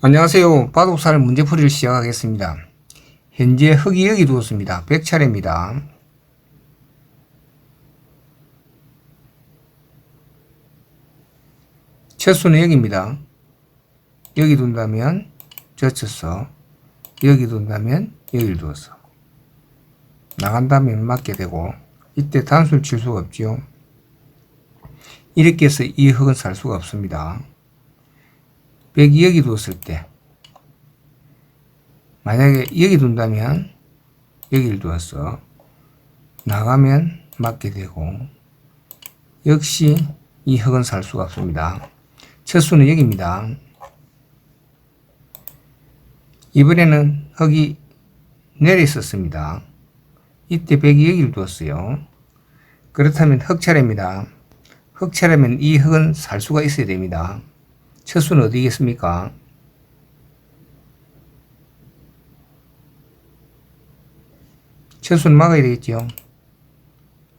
안녕하세요. 바둑살 문제풀이를 시작하겠습니다. 현재 흙이 여기 두었습니다. 100차례입니다. 첫수는 여기입니다. 여기 둔다면 젖혀서 여기 둔다면 여기를 두어서 나간다면 맞게 되고 이때 단수를 칠 수가 없지요. 이렇게 해서 이 흙은 살 수가 없습니다. 백이 여기 두었을 때 만약에 여기 둔다면 여기를 두었어 나가면 맞게 되고 역시 이 흙은 살 수가 없습니다. 첫 수는 여기입니다. 이번에는 흙이 내려 있었습니다. 이때 백이 여기를 두었어요. 그렇다면 흙 차례입니다. 흙 차례면 이 흙은 살 수가 있어야 됩니다. 첫 수는 어디겠습니까? 첫 수는 막아야 되겠죠.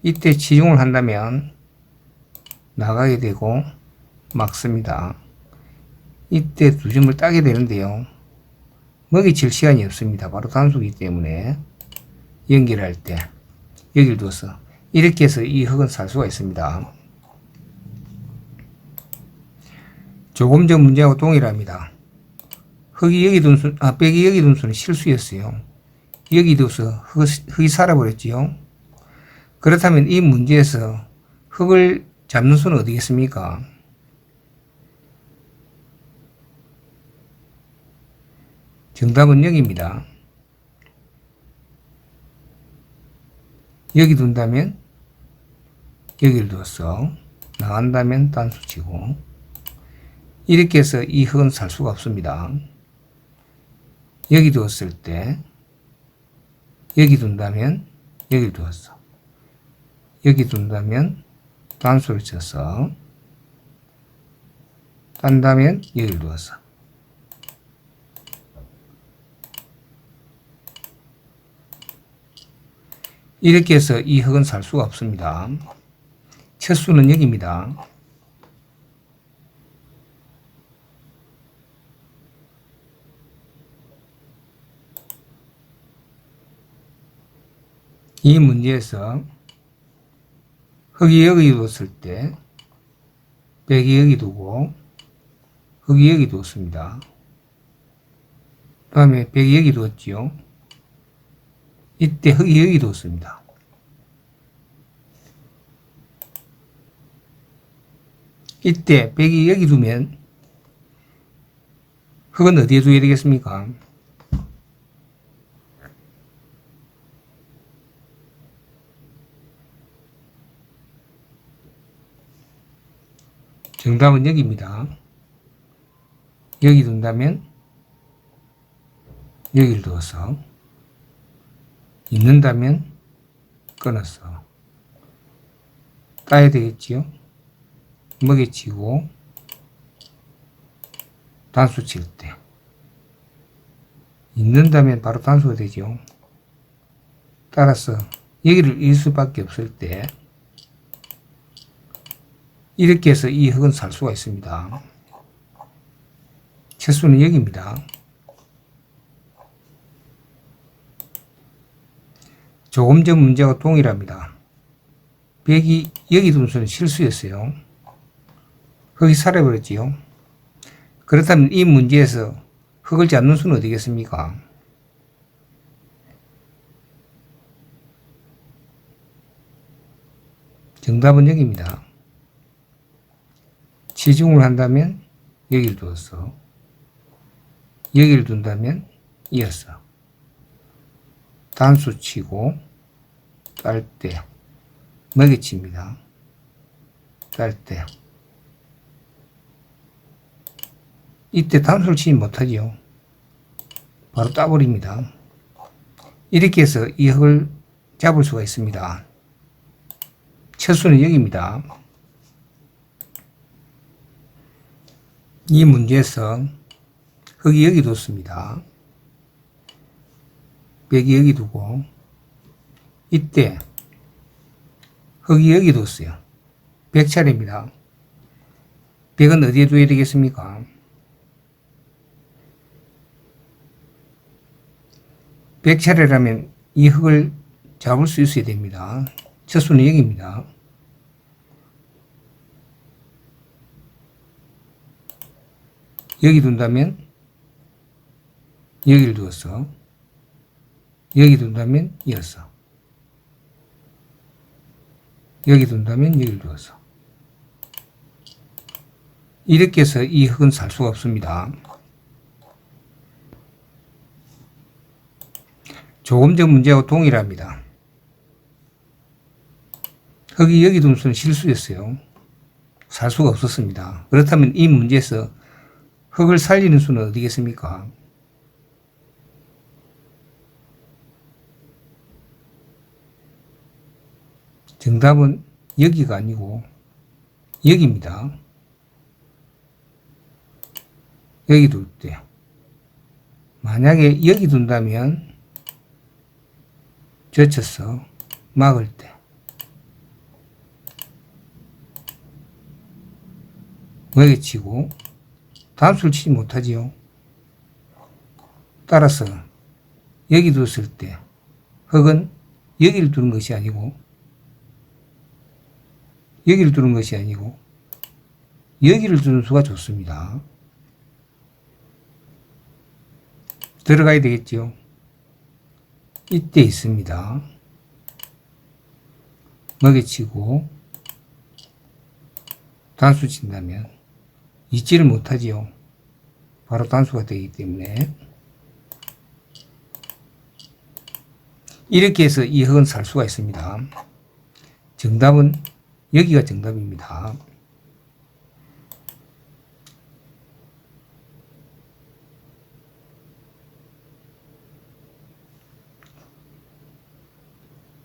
이때 지중을 한다면 나가게 되고 막습니다. 이때 두 점을 따게 되는데요. 먹이 칠 시간이 없습니다. 바로 단수기 때문에 연결할 때 여기를 둬서 이렇게 해서 이 흙은 살 수가 있습니다. 조금 전 문제하고 동일합니다. 흙이 여기 둔 수, 아, 백이 여기 둔 수는 실수였어요. 여기 둬서 흙, 흙이 살아버렸지요. 그렇다면 이 문제에서 흙을 잡는 수는 어디겠습니까? 정답은 여기입니다. 여기 둔다면 여기를 두었어. 나간다면 단수 치고 이렇게 해서 이 흙은 살 수가 없습니다. 여기 두었을 때 여기 둔다면 여기 두었어. 여기 둔다면 단수를 쳐서 딴다면 여기를 두었어. 이렇게 해서 이 흙은 살 수가 없습니다. 첫 수는 여기입니다. 이 문제에서 흙이 여기 뒀을 때 백이 여기 두고 흙이 여기 두었습니다. 그 다음에 백이 여기 두었지요. 이때 흙이 여기 두었습니다. 이때 백이 여기 두면 흙은 어디에 두어야 되겠습니까? 정답은 여기입니다. 여기 둔다면 여기를 두어서 있는다면 끊어서 따야 되겠지요. 먹이치고 단수 칠 때 있는다면 바로 단수가 되죠. 따라서 여기를 일 수밖에 없을 때 이렇게 해서 이 흙은 살 수가 있습니다. 채수는 여기입니다. 조금 전 문제와 동일합니다. 백이 여기 둔 수는 실수였어요. 흙이 살아버렸지요. 그렇다면 이 문제에서 흙을 잡는 수는 어디겠습니까? 정답은 여기입니다. 치중을 한다면 여기를 두었어. 여기를 둔다면 이었어. 단수 치고 딸때 먹이칩니다. 딸 때. 이때 단수를 치지 못하지요. 바로 따버립니다. 이렇게 해서 이 흙을 잡을 수가 있습니다. 첫 수는 여기입니다. 이 문제에서 흙이 여기 뒀습니다. 백이 여기 두고 이때 흙이 여기 뒀어요. 백 차례입니다. 백은 어디에 둬야 되겠습니까? 백 차례라면 이 흙을 잡을 수 있어야 됩니다. 첫 수는 여기입니다. 여기 둔다면 여기를 두었어. 여기 둔다면 이었어. 여기 둔다면 여기를 두었어. 이렇게 해서 이 흙은 살 수가 없습니다. 조금 전 문제하고 동일합니다. 흙이 여기 둔 수는 실수였어요. 살 수가 없었습니다. 그렇다면 이 문제에서 흙을 살리는 수는 어디겠습니까? 정답은 여기가 아니고 여기입니다. 여기 둘 때. 만약에 여기 둔다면 젖혀서 막을 때. 여기 치고 단수를 치지 못하지요. 따라서 여기 뒀을 때 흙은 여기를 두는 것이 아니고 여기를 두는 것이 아니고 여기를 두는 수가 좋습니다. 들어가야 되겠죠. 이때 있습니다. 먹여치고 단수 친다면 잊지를 못하지요. 바로 단수가 되기 때문에 이렇게 해서 이 흙은 살 수가 있습니다. 정답은 여기가 정답입니다.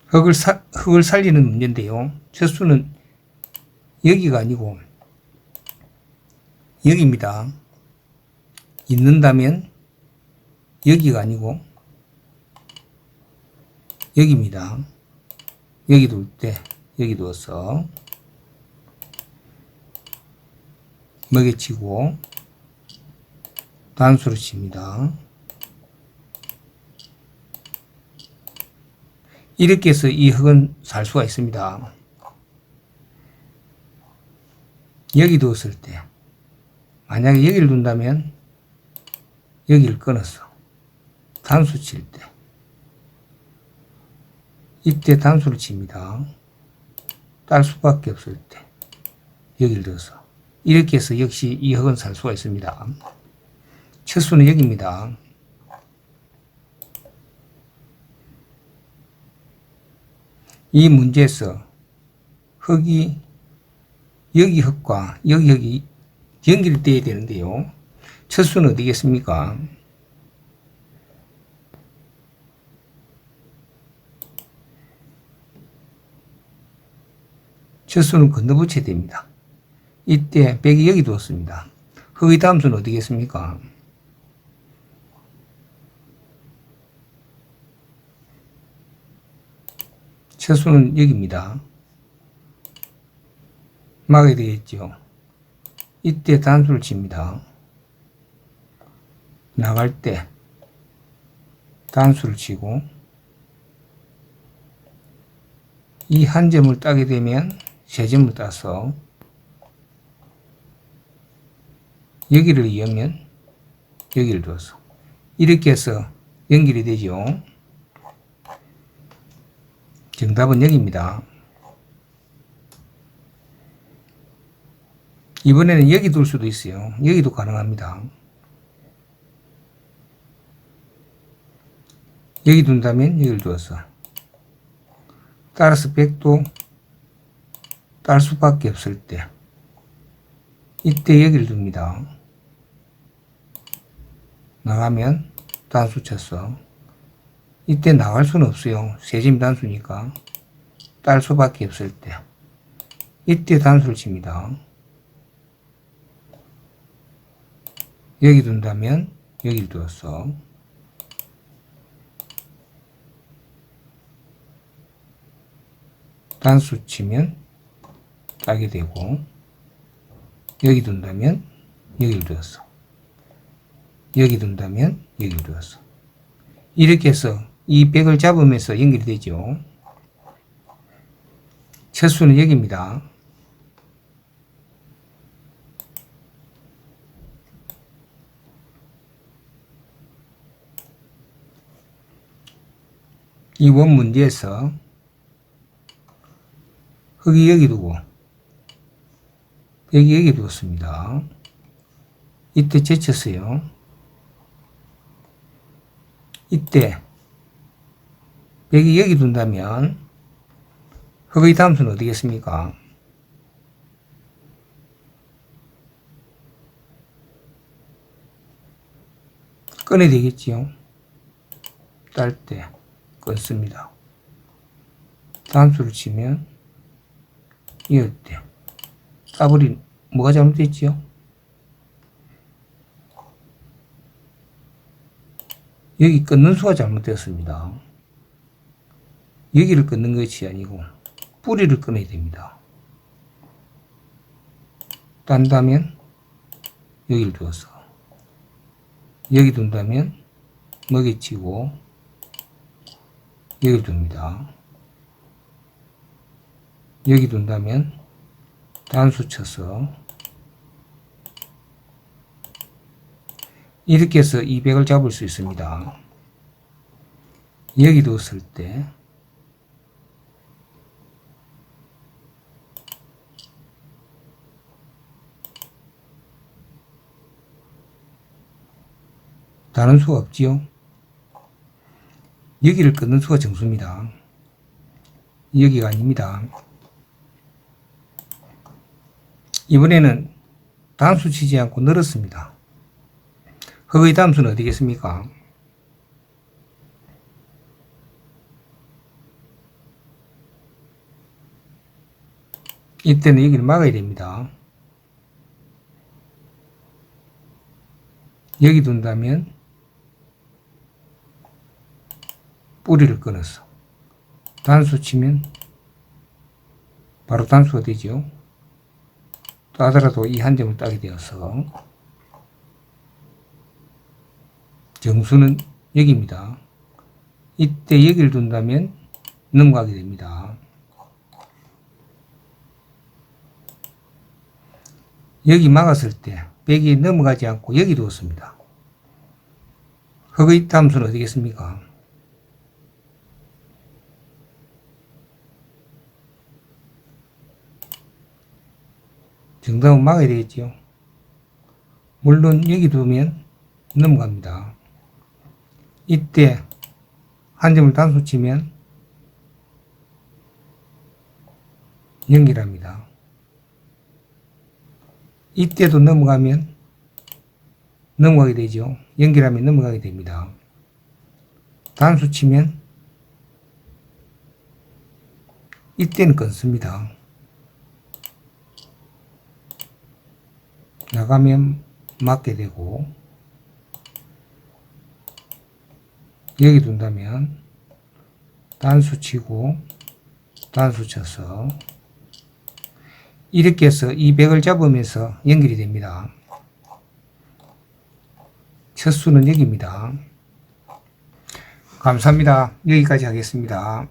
흙을, 사, 흙을 살리는 문제인데요. 첫수는 여기가 아니고 여기입니다. 있는다면 여기가 아니고 여기입니다. 여기 둘 때 여기 두어서 먹여치고 단수로 칩니다. 이렇게 해서 이 흙은 살 수가 있습니다. 여기 두었을 때 만약에 여기를 둔다면 여기를 끊었어. 단수 칠 때. 이때 단수를 칩니다. 딸 수밖에 없을 때. 여기를 넣어서. 이렇게 해서 역시 이 흙은 살 수가 있습니다. 첫 수는 여기입니다. 이 문제에서 흙이 여기 흙과 여기 흙이 연결돼야 되는데요. 첫 수는 어디겠습니까? 첫 수는 건너붙여야 됩니다. 이때 백이 여기 두었습니다. 흙의 다음 수는 어디겠습니까? 첫 수는 여기입니다. 막아야 되겠죠. 이때 단수를 칩니다. 나갈 때 단수를 치고 이 한 점을 따게 되면 세 점을 따서 여기를 이으면 여기를 둬서 이렇게 해서 연결이 되죠. 정답은 여기입니다. 이번에는 여기 둘 수도 있어요. 여기도 가능합니다. 여기 둔다면 여기를 두어서 따라서 백도 딸 수밖에 없을 때 이때 여기를 둡니다. 나가면 단수 쳤어. 이때 나갈 수는 없어요. 세짐 단수니까 딸 수밖에 없을 때 이때 단수를 칩니다. 여기 둔다면 여기를 두었어. 단수 치면 따게 되고 여기 둔다면 여기를 두었어. 여기 둔다면 여기를 두었어. 이렇게 해서 이 100을 잡으면서 연결이 되죠. 첫 수는 여기입니다. 이 원 문제에서 흙이 여기 두고 여기 여기 두었습니다. 이때 제쳤어요. 이때 백이 여기 둔다면 흙의 다음 수는 어디겠습니까? 꺼내야 되겠지요. 딸 때 끊습니다. 다음 수를 치면 이럴 때 따버린 뭐가 잘못됐지요? 여기 끊는 수가 잘못되었습니다. 여기를 끊는 것이 아니고 뿌리를 끊어야 됩니다. 딴다면 여기를 두어서 여기 둔다면 먹이치고 여기를 둡니다. 여기 둔다면 단수 쳐서 이렇게 해서 200을 잡을 수 있습니다. 여기 뒀을 때 다른 수가 없지요. 여기를 끊는 수가 정수입니다. 여기가 아닙니다. 이번에는 단수 치지 않고 늘었습니다. 흙의 담수는 어디겠습니까? 이때는 여기를 막아야 됩니다. 여기 둔다면 뿌리를 끊어서 단수 치면 바로 단수가 되죠. 따더라도 이 한 점을 따게 되어서 정수는 여기입니다. 이때 여기를 둔다면 넘어가게 됩니다. 여기 막았을 때 백이 넘어가지 않고 여기 두었습니다. 흙의 담수는 어디겠습니까? 정답은 막아야 되겠지요. 물론 여기 두면 넘어갑니다. 이때 한 점을 단수 치면 연결합니다. 이때도 넘어가면 넘어가게 되죠. 연결하면 넘어가게 됩니다. 단수 치면 이때는 끊습니다. 나가면 맞게 되고 여기 둔다면 단수 치고 단수 쳐서 이렇게 해서 200을 잡으면서 연결이 됩니다. 첫 수는 여기입니다. 감사합니다. 여기까지 하겠습니다.